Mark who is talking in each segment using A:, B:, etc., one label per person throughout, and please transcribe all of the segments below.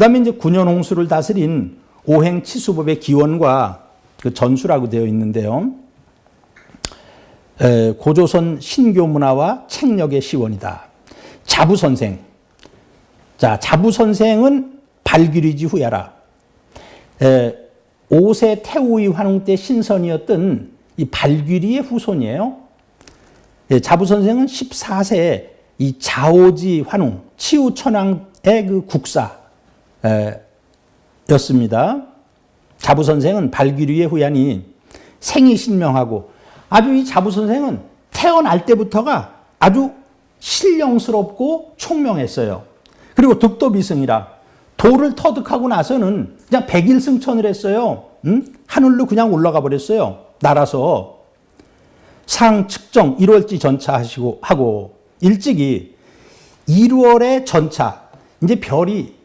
A: 그다음에 이제 군현 홍수를 다스린 오행 치수법의 기원과 그 전수라고 되어 있는데요. 에, 고조선 신교 문화와 책력의 시원이다. 자부 선생. 자, 자부 선생은 발귀리지 후야라. 에, 5세 태우이 환웅 때 신선이었던 이 발귀리의 후손이에요. 예, 자부 선생은 14세 이 자오지 환웅 치우 천왕의 그 국사 에, 였습니다. 자부 선생은 발귀리의 후야니 생이 신명하고 아주 이 자부 선생은 태어날 때부터가 아주 신령스럽고 총명했어요. 그리고 득도비승이라 도를 터득하고 나서는 그냥 백일승천을 했어요. 응? 하늘로 그냥 올라가 버렸어요. 날아서 상 측정 1월지 전차하시고 하고 일찍이 1월에 전차 이제 별이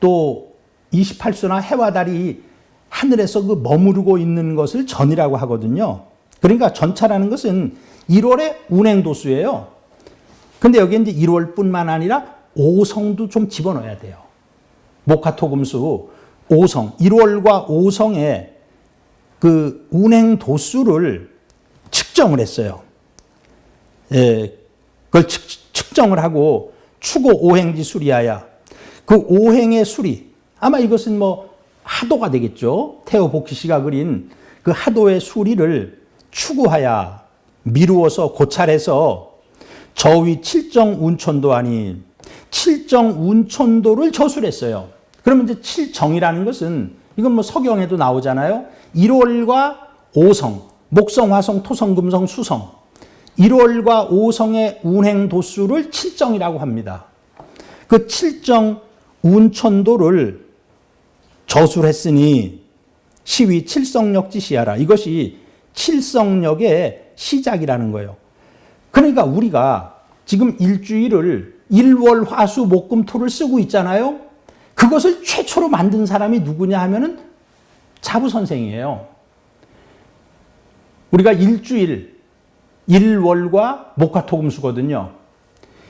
A: 또 28수나 해와 달이 하늘에서 그 머무르고 있는 것을 전이라고 하거든요. 그러니까 전차라는 것은 1월의 운행 도수예요. 근데 여기 이제 1월뿐만 아니라 5성도 좀 집어넣어야 돼요. 목화토금수 5성, 1월과 5성의 그 운행 도수를 측정을 했어요. 예, 그걸 측, 정을 하고 추고 오행지 수리하야. 그 오행의 수리. 아마 이것은 뭐 하도가 되겠죠. 태호 복희 씨가 그린 그 하도의 수리를 추구하야 미루어서 고찰해서 저위 칠정 운천도 아닌 칠정 운천도를 저술했어요. 그러면 이제 칠정이라는 것은 이건 뭐 서경에도 나오잖아요. 1월과 5성, 목성, 화성, 토성, 금성, 수성. 1월과 5성의 운행 도수를 칠정이라고 합니다. 그 칠정 운천도를 저술했으니 시위 칠성역 지시하라. 이것이 칠성역의 시작이라는 거예요. 그러니까 우리가 지금 일주일을 일월 화수 목금 토를 쓰고 있잖아요. 그것을 최초로 만든 사람이 누구냐 하면은 자부 선생이에요. 우리가 일주일 일월과 목화토금수거든요.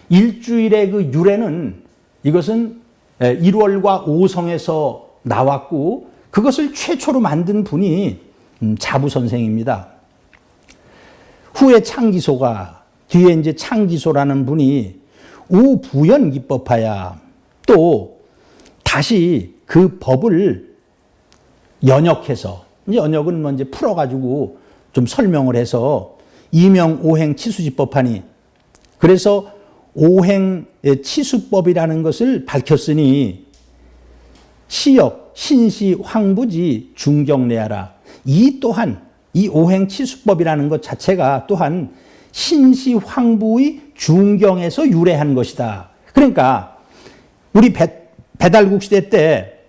A: 일주일의 그 유래는 이것은 1월과 5성에서 나왔고 그것을 최초로 만든 분이 음, 자부 선생입니다. 후에 창기소가 뒤에 이제 창기소라는 분이 우부연 기법하야 또 다시 그 법을 연역해서 연역은 뭐 이제 풀어가지고 좀 설명을 해서 이명 오행 치수지법하니 그래서 오행 치수법이라는 것을 밝혔으니 시역 신시 황부지 중경내하라 이 또한 이 오행 치수법이라는 것 자체가 또한 신시 황부의 중경에서 유래한 것이다. 그러니까 우리 배, 배달국 시대 때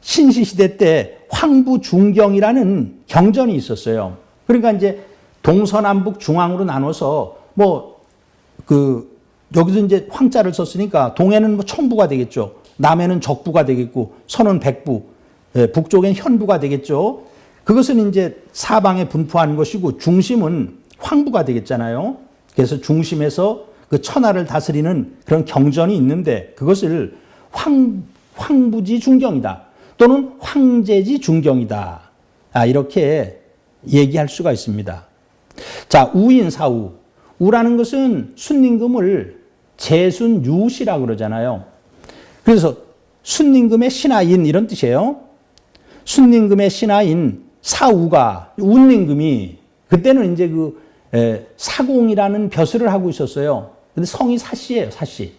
A: 신시 시대 때 황부 중경이라는 경전이 있었어요. 그러니까 이제 동서남북 중앙으로 나눠서 뭐 그 여기서 이제 황자를 썼으니까 동해는 뭐 청부가 되겠죠. 남해는 적부가 되겠고 서는 백부, 예, 북쪽엔 현부가 되겠죠. 그것은 이제 사방에 분포한 것이고 중심은 황부가 되겠잖아요. 그래서 중심에서 그 천하를 다스리는 그런 경전이 있는데 그것을 황, 황부지 중경이다. 또는 황제지 중경이다. 아, 이렇게 얘기할 수가 있습니다. 자, 우인 사우. 우라는 것은 순임금을 재순 유시라고 그러잖아요. 그래서 순임금의 신하인 이런 뜻이에요. 순임금의 신하인 사우가 운임금이 그때는 이제 그 사공이라는 벼슬을 하고 있었어요. 근데 성이 사씨예요, 사씨.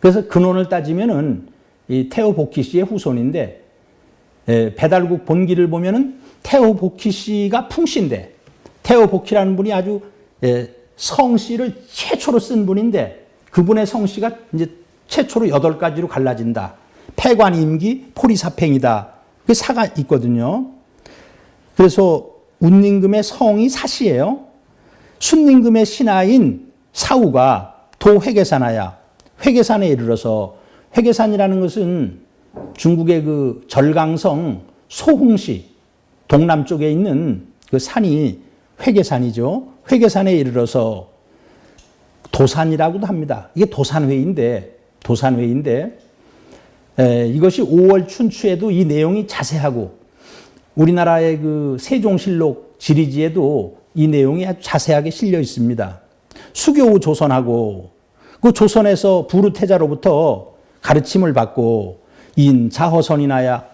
A: 그래서 근원을 따지면은 이 태호 복희 씨의 후손인데 배달국 본기를 보면은 태호 복희 씨가 풍씨인데 태호 복희라는 분이 아주 성씨를 최초로 쓴 분인데 그분의 성씨가 이제 최초로 여덟 가지로 갈라진다. 폐관임기, 포리사팽이다. 그 사가 있거든요. 그래서 운임금의 성이 사시예요. 순임금의 신하인 사우가 도회계산하야 회계산에 이르러서 회계산이라는 것은 중국의 그 절강성 소흥시 동남쪽에 있는 그 산이 회계산이죠. 회계산에 이르러서 도산이라고도 합니다. 이게 도산회인데 도산회인데 에, 이것이 5월 춘추에도 이 내용이 자세하고 우리나라의 그 세종실록 지리지에도 이 내용이 아주 자세하게 실려 있습니다. 수교 조선하고 그 조선에서 부르태자로부터 가르침을 받고 인 자허선이나야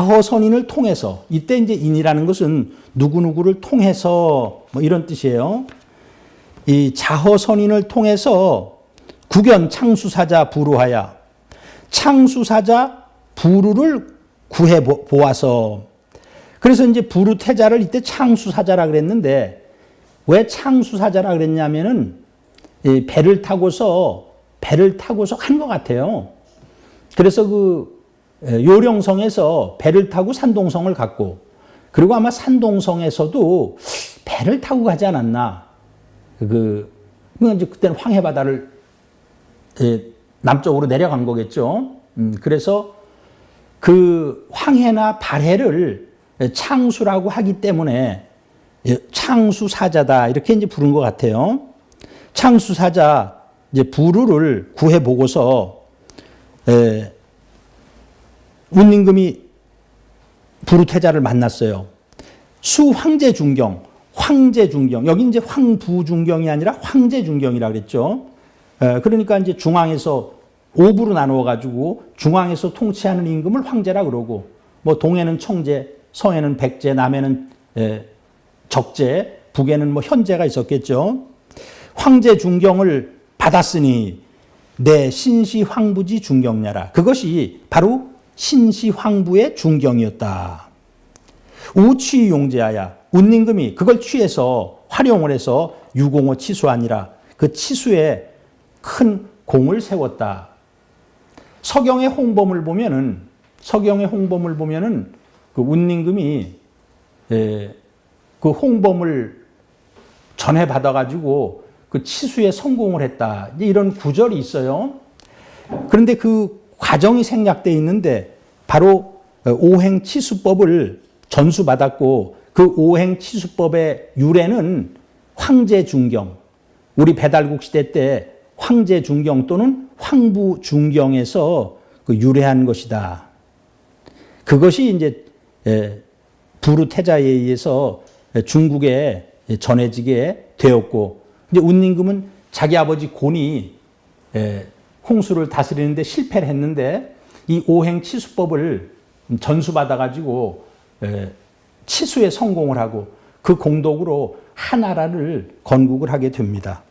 A: 자허선인을 통해서 이때 이제 인이라는 것은 누구누구를 통해서 뭐 이런 뜻이에요. 이 자허선인을 통해서 구견 창수사자 부루하야 창수사자 부루를 구해 보- 보아서 그래서 이제 부루태자를 이때 창수사자라 그랬는데 왜 창수사자라 그랬냐면은 이 배를 타고서 배를 타고서 한 것 같아요. 그래서 그 에, 요령성에서 배를 타고 산동성을 갔고 그리고 아마 산동성에서도 배를 타고 가지 않았나. 그, 그 이제 그때는 황해 바다를 에, 남쪽으로 내려간 거겠죠. 음, 그래서 그 황해나 발해를 창수라고 하기 때문에 예, 창수사자다 이렇게 이제 부른 것 같아요. 창수사자 이제 부루를 구해 보고서 에, 운임금이 부루태자를 만났어요. 수황제 중경, 황제 중경. 여기 이제 황부 중경이 아니라 황제 중경이라 그랬죠. 에, 그러니까 이제 중앙에서 오부로 나누어 가지고 중앙에서 통치하는 임금을 황제라 그러고 뭐 동에는 청제, 서에는 백제, 남에는 에, 적제, 북에는 뭐 현제가 있었겠죠. 황제 중경을 받았으니 내 신시 황부지 중경냐라. 그것이 바로 신시 황부의 중경이었다. 우취 용제하야 운임금이 그걸 취해서 활용을 해서 유공호 치수하니라 그 치수에 큰 공을 세웠다. 서경의 홍범을 보면은 서경의 홍범을 보면은 그 운임금이 예, 그 홍범을 전해 받아 가지고 그 치수에 성공을 했다. 이런 구절이 있어요. 그런데 그 과정이 생략돼 있는데 바로 오행 치수법을 전수받았고 그 오행 치수법의 유래는 황제 중경. 우리 배달국 시대 때 황제 중경 또는 황부 중경에서 그 유래한 것이다. 그것이 이제 에, 부르태자에 의해서 중국에 전해지게 되었고 이제 운임금은 자기 아버지 곤이 에, 홍수를 다스리는데 실패를 했는데 이 오행 치수법을 전수받아 가지고 치수에 성공을 하고 그 공덕으로 하나라를 건국을 하게 됩니다.